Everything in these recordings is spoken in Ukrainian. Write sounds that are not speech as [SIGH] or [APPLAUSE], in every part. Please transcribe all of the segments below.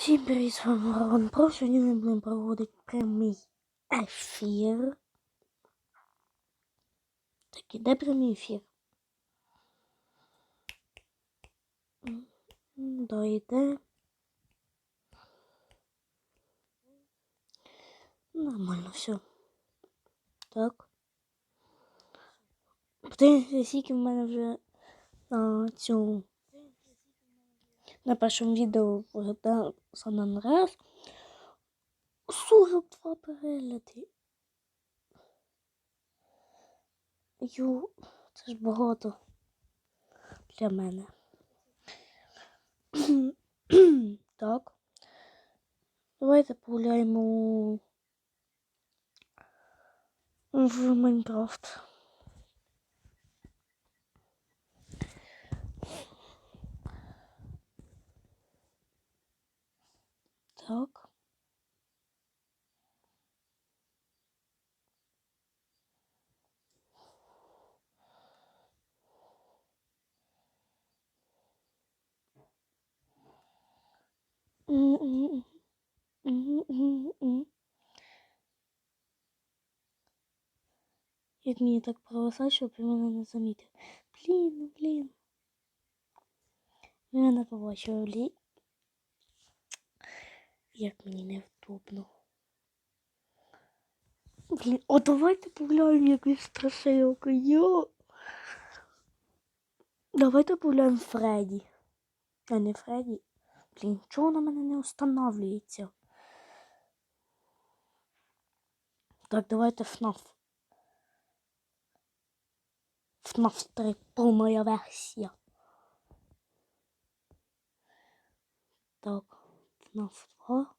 Всім привіт, з вами Роман Про. Сьогодні ми будемо проводити прямий ефір. Так, іде прямий ефір. Да. Нормально все. Так. Подивіться, скільки в мене вже на цьому на першому відео виглядав Сан Андреас. 42 перегляди. Ю, це ж багато для мене. [CLEARS THROAT] так. Давайте погуляємо в Майнкрафт. Так. М-м-м. М-м-м. Як мені так провисать, щоб він мене не замітив. Блін, ну блін. Ви мене побачили, блін. Як мені невдобно. Блін, о, давайте погуляємо якусь страшилку. Йо. Давайте погуляємо Фредді. А не Фредді. Блін, чого на мене не встановлюється? Так, давайте FNAF. FNAF 3 повна версія. Так, FNAF 2.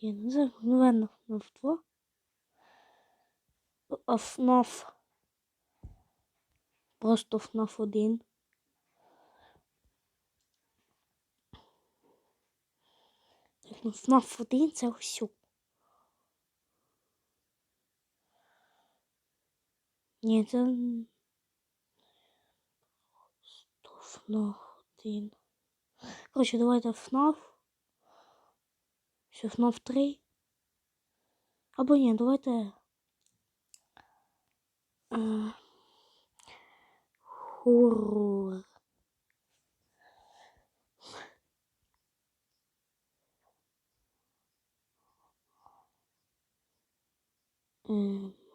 Я не знаю, мгновенно FNAF 2. А FNAF. Просто FNAF 1. Так, ну FNAF 1 це все. Ні, це... FNAF 1. Короче, давайте FNAF. Ще FNAF 3. Або ні, давайте. А, хоррор. Ем.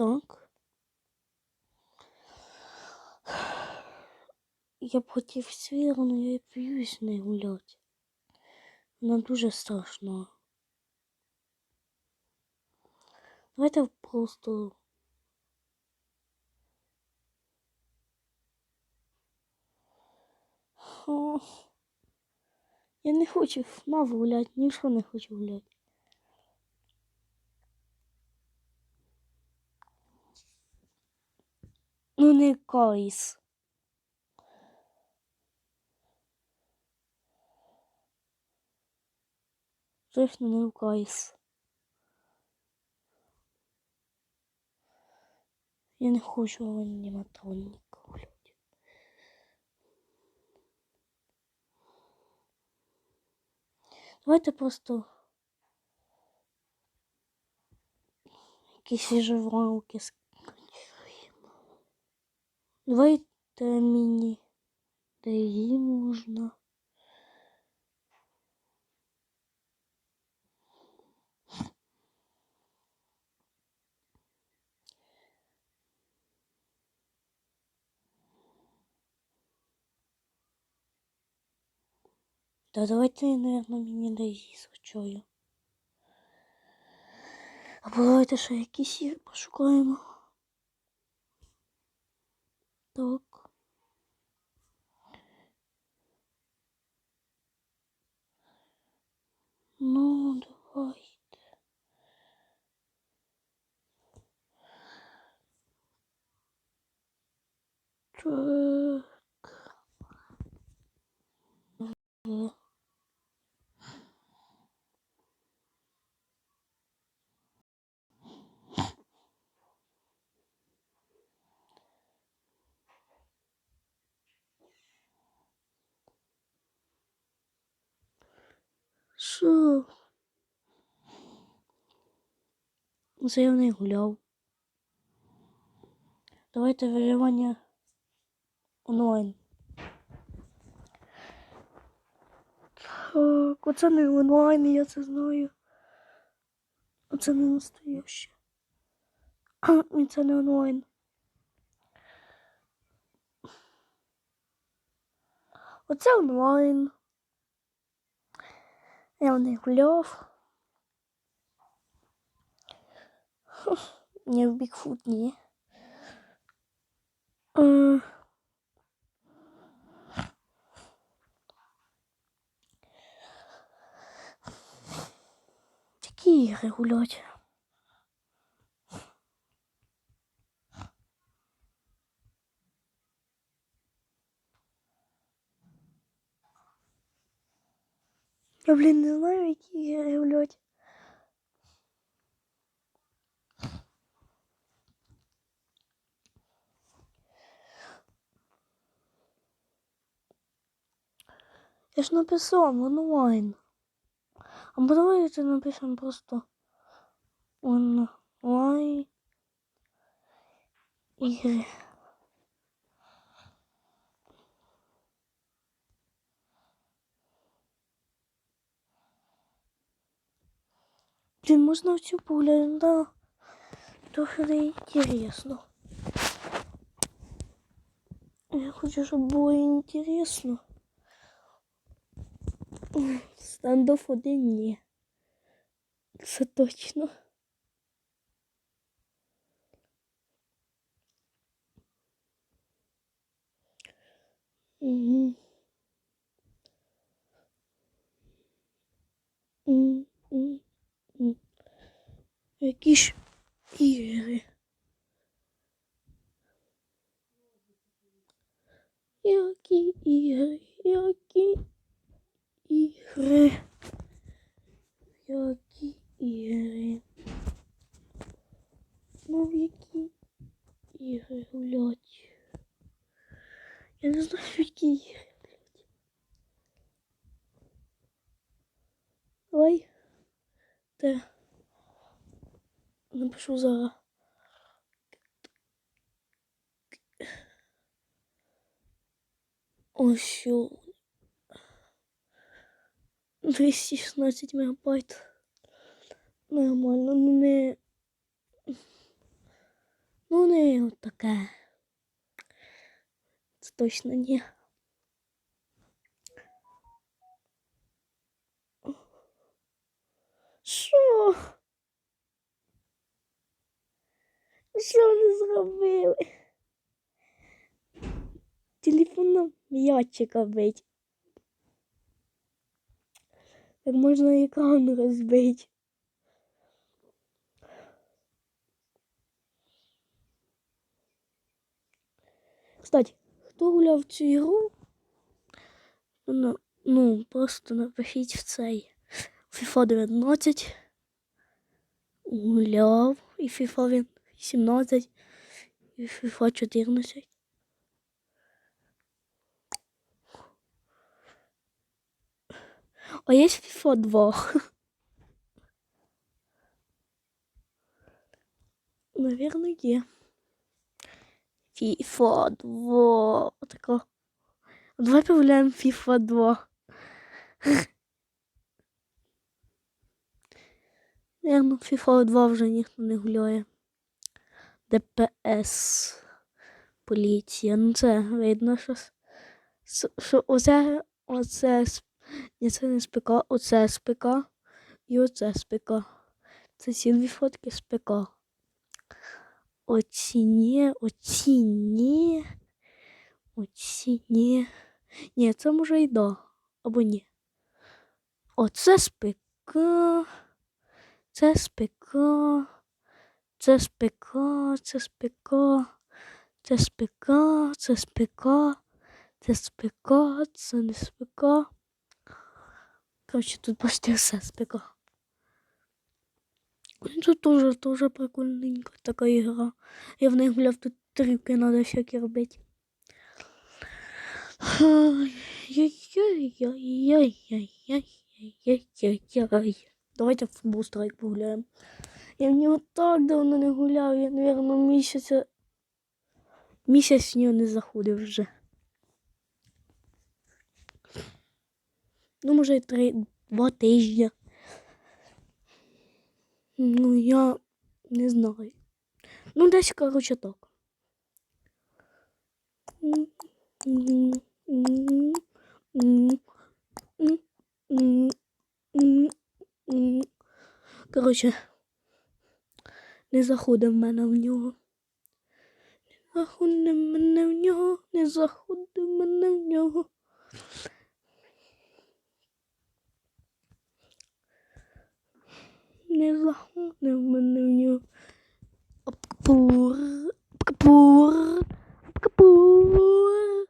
Так. Я б хотів свіру, але я боюсь не гуляти. Вона дуже страшна. Давайте просто. Я не хочу ФНАФ гуляти, нічого не хочу гуляти. Не кайс. Точно не в кайс. Я не хочу аніматроніка гуляти. Давайте просто якісь виживалки скачаємо. Давайте мені де її можна. Да давайте, наверное, мені Дейзі скачаю. Або давайте ще якісь ігри пошукаємо. Так. Ну, давайте. Так. Що? В гуляв. Давайте виживання онлайн. Так, оце не онлайн, я це знаю. Оце не настояще. І це не онлайн. Оце онлайн. Я в Не в Бігфут ні. Які ігри гулять? Я, блін, не знаю, які ігри гулять. Я ж написав онлайн. А мы давайте напишем просто онлайн игры. Блин, можно в цю поглянути, да? Трохи интересно. Я хочу, щоб було інтересно. Стандоф один ні. Це точно. Угу. М. Які ж ігри? Які Напишу зараз. Ось що. 216 мегабайт. Нормально, ну не. Ну не от таке. Це точно ні. Що? Що вони зробили? Телефоном м'ячика бить. Так можна екран розбити. Кстати, хто гуляв в цю ігру? Ну, ну, просто напишіть в цей FIFA 19. Гуляв і FIFA 17, і FIFA 14. А є FIFA 2. Наверное, є. FIFA 2. Така. Давай погуляємо FIFA 2. Наверно, FIFA 2 вже ніхто не гуляє. ДПС. Поліція. Ну це видно, що, що оце, оце, ні, це не СПК, оце СПК і оце СПК. Це ці дві фотки СПК. Оці ні, оці ні. Оці ні. Ні, це може і да. Або ні. Оце СПК. Це СПК. Це СПК. Це СПК. Це СПК. Це СПК. Це СПК. Це не СПК. Короче, тут почти все СПК. Тут тоже, тоже прикольненька така ігра. Я в них гуляв тут трюки надо всякі робити. Ай-яй-яй-яй-яй-яй-яй. Давайте в футбол страйк погуляємо. Я в нього так давно не гуляв, я, мабуть, місяця. Місяць в нього не заходив вже. Ну, може, три, два тижні. Ну, я не знаю. Ну, десь, коротше, так. Коротше, не заходив мене в нього. Не заходив мене в нього, не заходив мене в нього. Не заходив мене в нього. Апкапур, апкапур, апкапур,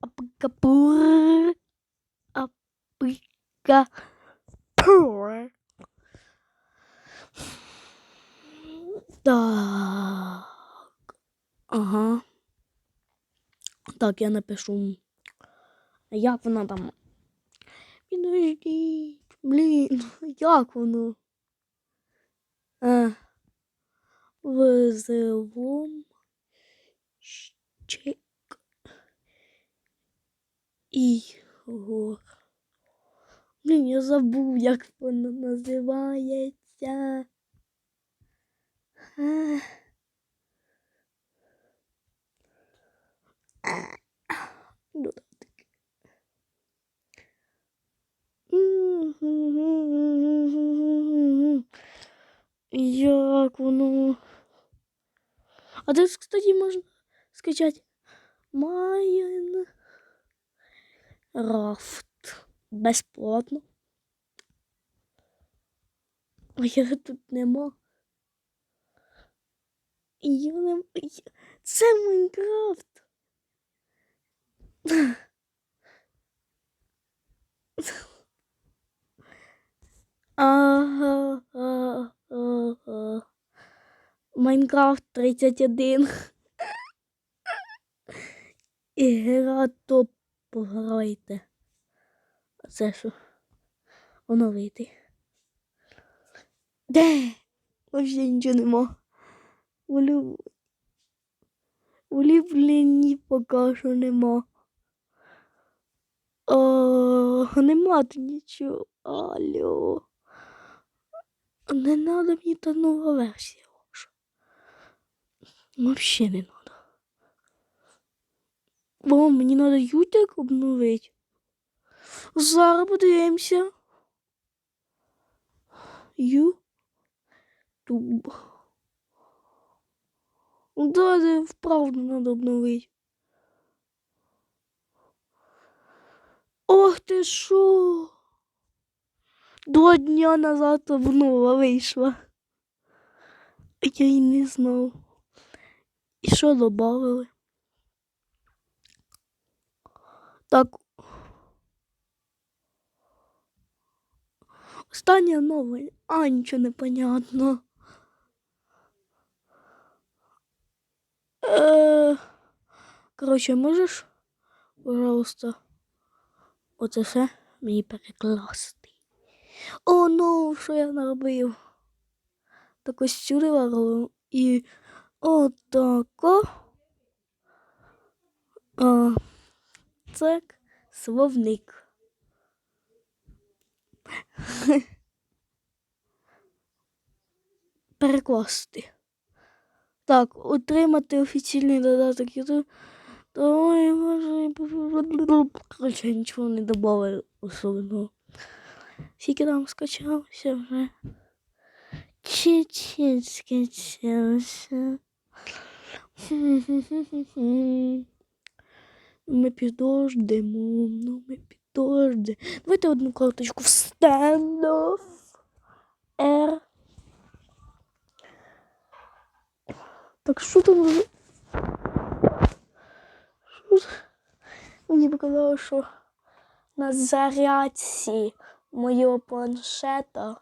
апкапур, апкапур. Так. Ага. Так, я напишу. Як вона там? Підождіть. Блін, [LAUGHS] як воно? А. Вызовом чек Ігор. Блін, я забув, як воно називається. А. Як воно? А тут, кстати, можна скачати Майнкрафт безплатно. А я тут нема. Я- Це Майнкрафт. Майнкрафт 31. Ігра топ пограйте. А це що? Оновити. Де? Вообще нічого нема. Улю... Улюблені поки що нема. О, нема тут нічого. Алло. Не надо мені та нова версія. Вообще не надо. О, мені надо ютик обновити. Зараз подивимося. Ютуб. Да, вправду надо обновити. Ох ти шо? Два дня назад обнова вийшла. Я й не знав. І що добавили? Так. Остання нова. А, нічого не понятно. Коротше, можеш, пожалуйста, оце все мені перекласти. О, ну, що я наробив? Так ось сюди робив і отако. А, це словник. [LAUGHS] Перекласти. Так, отримати офіційний додаток YouTube. Ой, може. Короче, я нічого не додав особливого. Скільки там скачався вже. Чуть-чуть скачався. Ми підождемо, ну ми підождемо. Давайте одну карточку в стендов. R. Так що там? Що? Мені показало, що на зарядці моєго планшета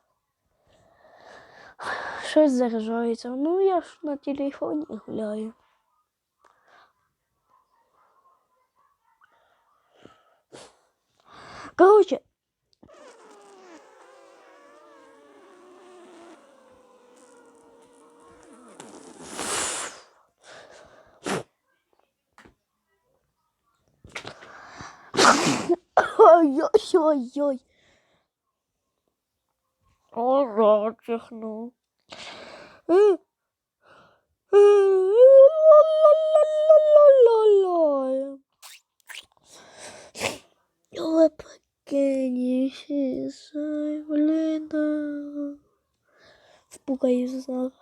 щось заряджається. Ну, я ж на телефоні гуляю. Короче, Ой-ой-ой. Ого, чихнув. Е. Е, ла-ла-ла-ла-ла-ла. Ой, покинь, сай, блин. Впукаю зараз.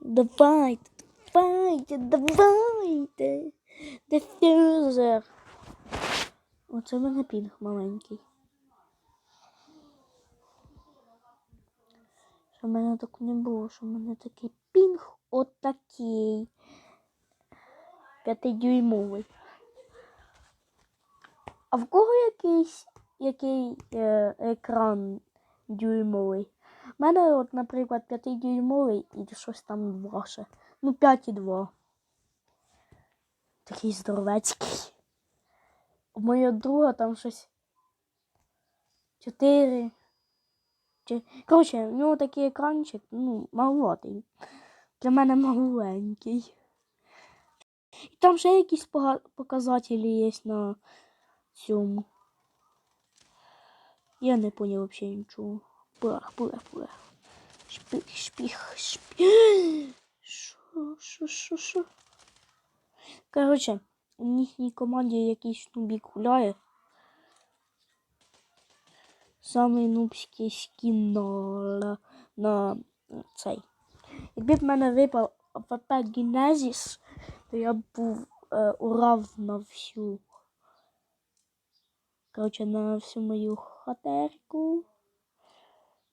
Давайте, давайте, давайте. Дефюзер. Оце в мене пінг маленький. Що в мене так не було, що в мене такий пінг отакий. П'ятидюймовий. А в кого якийсь який е, екран дюймовий? У мене, от, наприклад, 5-дюймовий і щось там ваше. Ну, 5,2. Такий здоровецький. У моєї друга там щось 4. Коротше, в нього такий екранчик, ну, маловатий. Для мене маленький. І там ще якісь показателі є на цьому. Я не понял вообще нічого. Пулах, пулах, пулах. Шпіх, шпіх, шпіх. Шо, шо, шо? Короче, у їхній команді якийсь нубік гуляє. Самий нубський скін на, на цей. Якби в мене випав АПП Genesis, то я б був е, урав на всю. Коротше, на всю мою хатерку.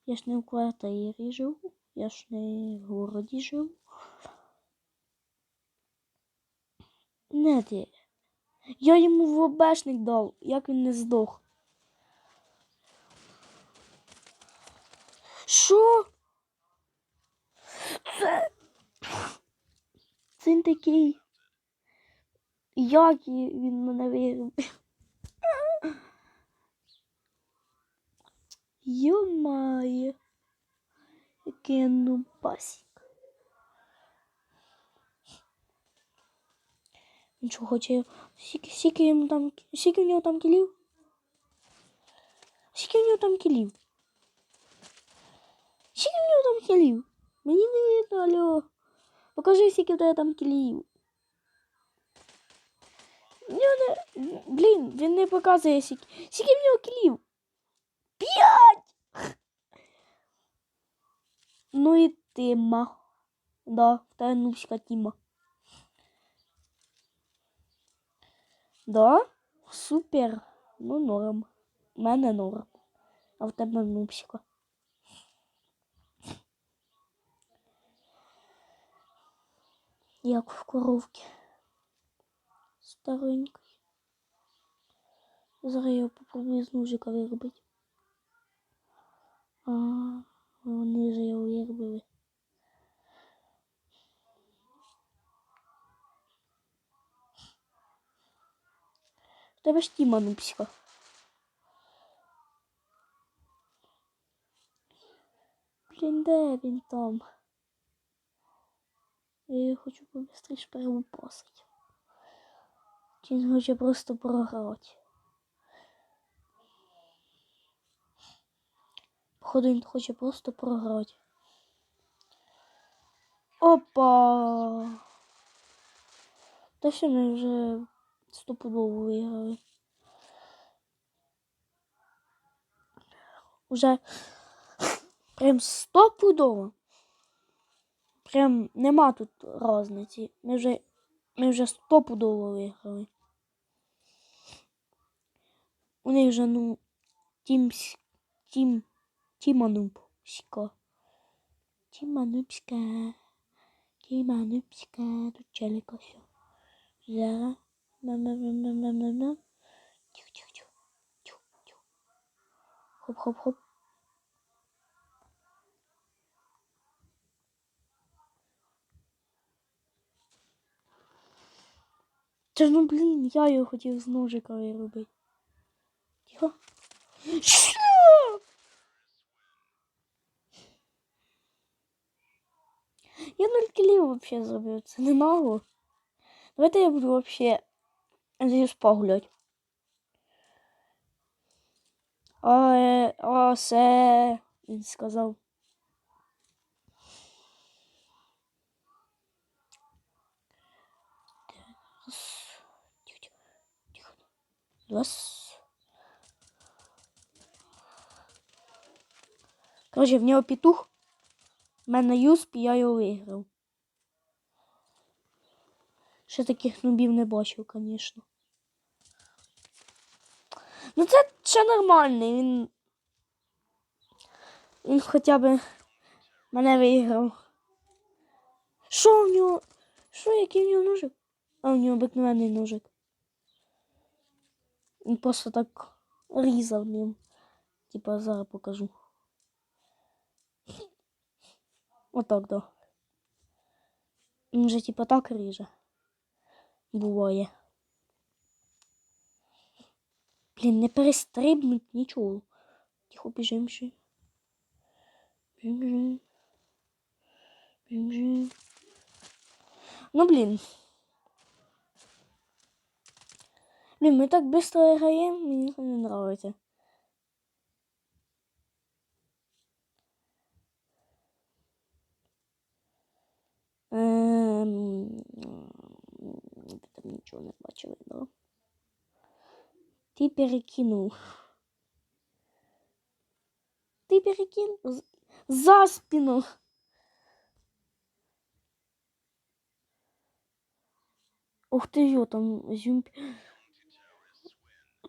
Я ж не в квартирі живу, я ж не в городі живу. Не ти. Я йому в лобешник дав, як він не здох. Що? Це. Він такий. Як він мене виграв? Йомає. Який я нубасик. Він що хоче. Скільки, скільки йому там. Скільки в нього там кілів? Скільки в нього там кілів? Скільки в нього там кілів? Мені не видно, алло. Покажи, скільки в тебе там кілів. Не... Блін, він не показує скільки. Скільки в нього кілів? П'ять! Ну і Тима. Да, в тебе нубська Тіма. Да? Супер. Ну норм. У мене норм. А в тебе нубська. Як в коровки. Старенький. Зараз я попробую з ножика виробити. А, вони вже його виробили. Тебе ж Тіма нубська. Блін, де він там? Я її хочу побыстріше перелупасити. Чи він хоче просто програти? Походу він хоче просто програти. Опа! Та що ми вже стопудово виграли. Уже прям стопудово. Прям нема тут різниці. Ми вже, ми вже стопудово виграли. У них вже, ну, тім, тім, тіма нубська. Тіма нубська. Тіма нубська. Тут челіка все. Зараз. Хоп-хоп-хоп. Та ну блін, я його хотів з ножика виробити. Тихо. Я нуль кілів взагалі зробив, це не нагло. Давайте я буду вообще здесь погулять. А, е, а, се, він сказав. Раз. Короче, в нього петух. В мене юсп, я його виграв. Ще таких нубів не бачив, звісно. Ну це ще нормальний, він. Він хоча б мене виграв. Що в нього? Що, який в нього ножик? А в нього обикновений ножик. Він просто так різав ним. Типа зараз покажу. Отак, да. Він вже типа так ріже. Буває. Блін, не перестрибнуть нічого. Тихо біжим ще. Біжим, біжим. Біжим, біжим. Ну, блін. Блін, ми так швидко граємо, мені це не нравиться. Ем, нічого не бачили, да? Ти перекинув. Ти перекинув за спину. Ух ти йо, там зюмп.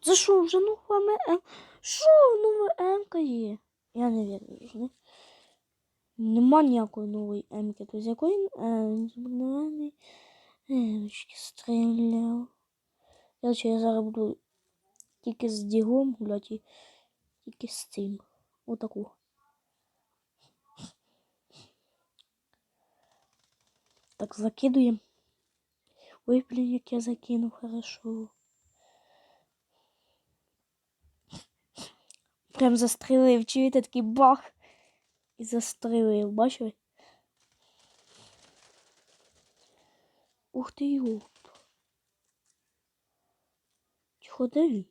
Це що, вже нова ме... Що, нова М-ка є? Я не вірю вже. Не? Нема ніякої нової М-ки. То з якої М? Зобновлений. Емочки стріляв. Короче, я зараз буду тільки з дігом гуляти і тільки з цим. Отаку. Так, закидуємо. Ой, блін, як я закинув, хорошо. Прям застрелив, чуєте, такий бах. І застрелив, бачили? Ух ти йоп. Тихо, де?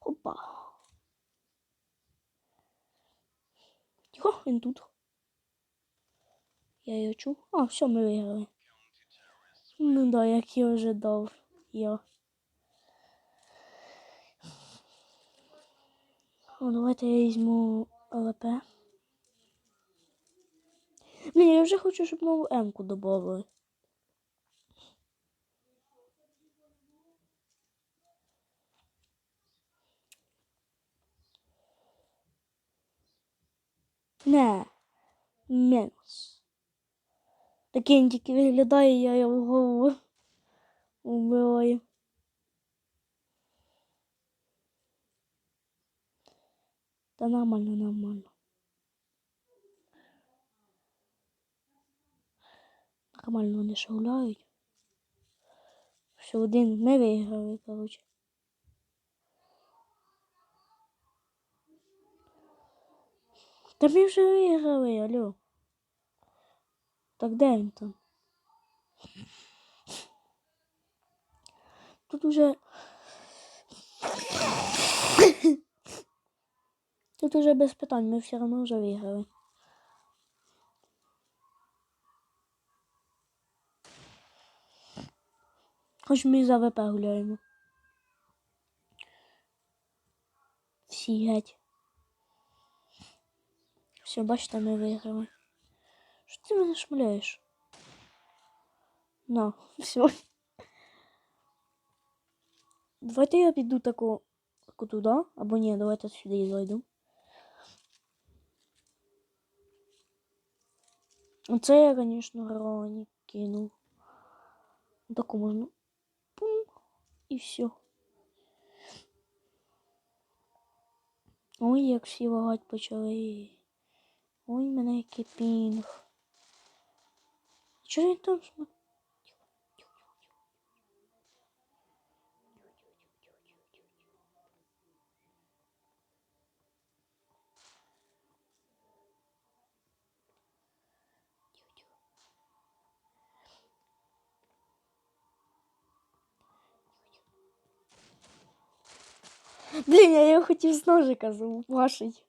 Опа. Тихо, він тут. Я його чув. А, все, ми виграли. Ну да, як я вже дав. Я. О, давайте я візьму ЛП. Блін, я вже хочу, щоб нову М-ку додали. Не. Мінус. Такий він тільки виглядає, я його голову вбиваю. Та нормально, нормально. Нормально вони ще гуляють. Все один ми виграли, коротше. Та ми вже виграли, алло. Так де він там? Тут уже. Тут уже без питань, ми все одно вже виграли. Хоч ми за гуляємо. Всі геть. Все, бачите, ми виграли. Що ти мене шмаляєш? На, [LAUGHS] все. Давайте я піду таку, таку туди, або ні, давайте сюди зайду. Оце я, звісно, грані кинув. Таку можна. І все. Ой, як всі вагать почали. Ой, мене який пінг. Чого він там сма? Блін, я його хотів з ножика зубашить.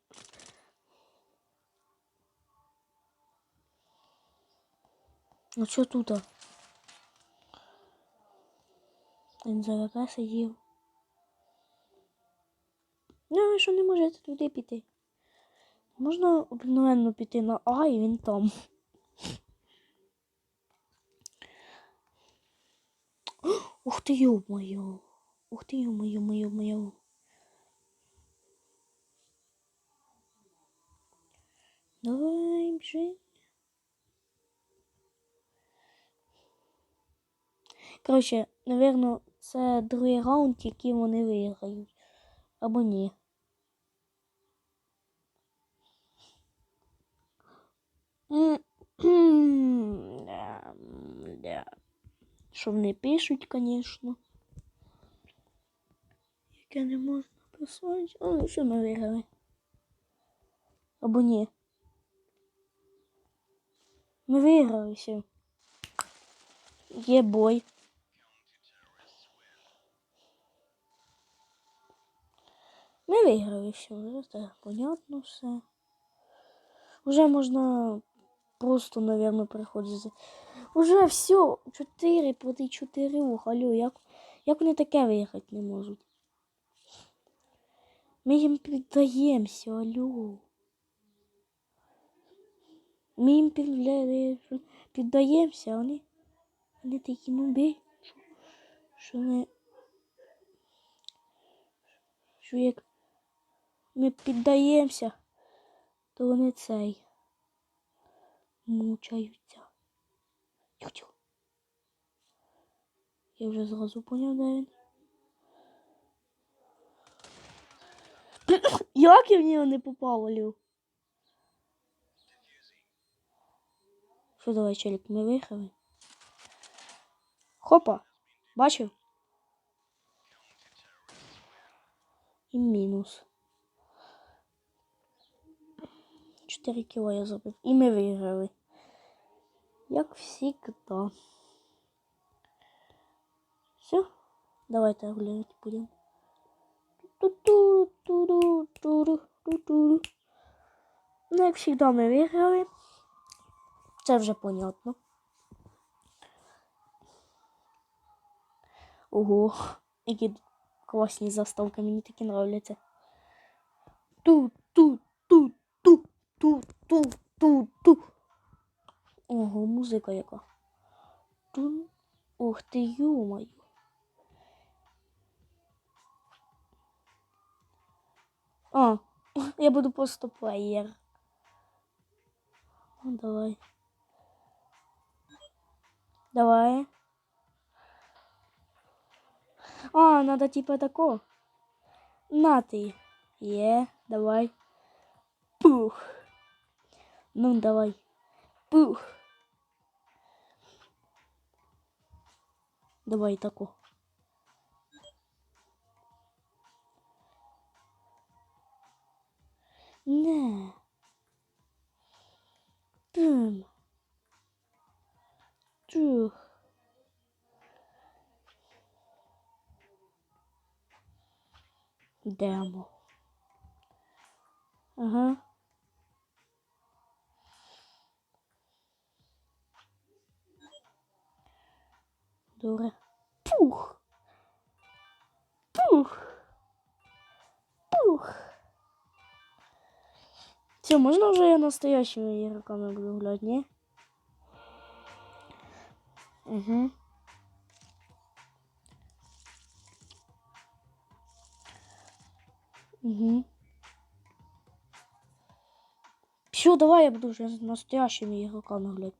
Ну що тут? Він за ВП сидів. Ну, ви що не можете туди піти? Можна обикновенно піти на А і він там. [GASPS] Ух ти, ё-моё. Ух ти, ё-моё, моё, моё. Давай, біжи. Коротше, напевно, це другий раунд, який вони виграють. Або ні. Що вони пишуть, звісно. Яке не можна. О, ну що ми виграли? Або ні. Ми виграли все. Є бой. Ми виграли все, вже так понятно все. Уже можна просто, наверное, приходити. Уже все, 4 проти 4. Алло, як, як вони таке виграти не можуть? Ми їм піддаємося, алло. Ми їм піддаємося, вони, вони такі нуби, що, не. Що як ми піддаємося, то вони цей мучаються. Тю-тю. Я вже зразу поняв, де він. Як я в нього не попав, Алю? Що давай, челік, ми виграли? Хопа, бачив? І мінус. 4 кіло я зробив. І ми виграли. Як всегда. Все, давайте гуляти будемо. Ну, як завжди, ми виграли. Це вже понятно. Ого, які класні заставки, мені такі нравляться. Ту-ту-ту-ту-ту-ту-ту. Ого, музика яка. Тун. Ух ти, ё-моё. А, [LAUGHS] я буду просто плеєр. Ну, давай. Давай. А, надо типа тако. На ты. Е, давай. Пух. Ну, давай. Пух. Давай тако. Демо. Ага. Добре. Пух. Пух. Пух. Все, можно уже я настоящими игроками буду гулять, не? Угу. Угу. Все, давай я буду уже настоящими игроками гулять.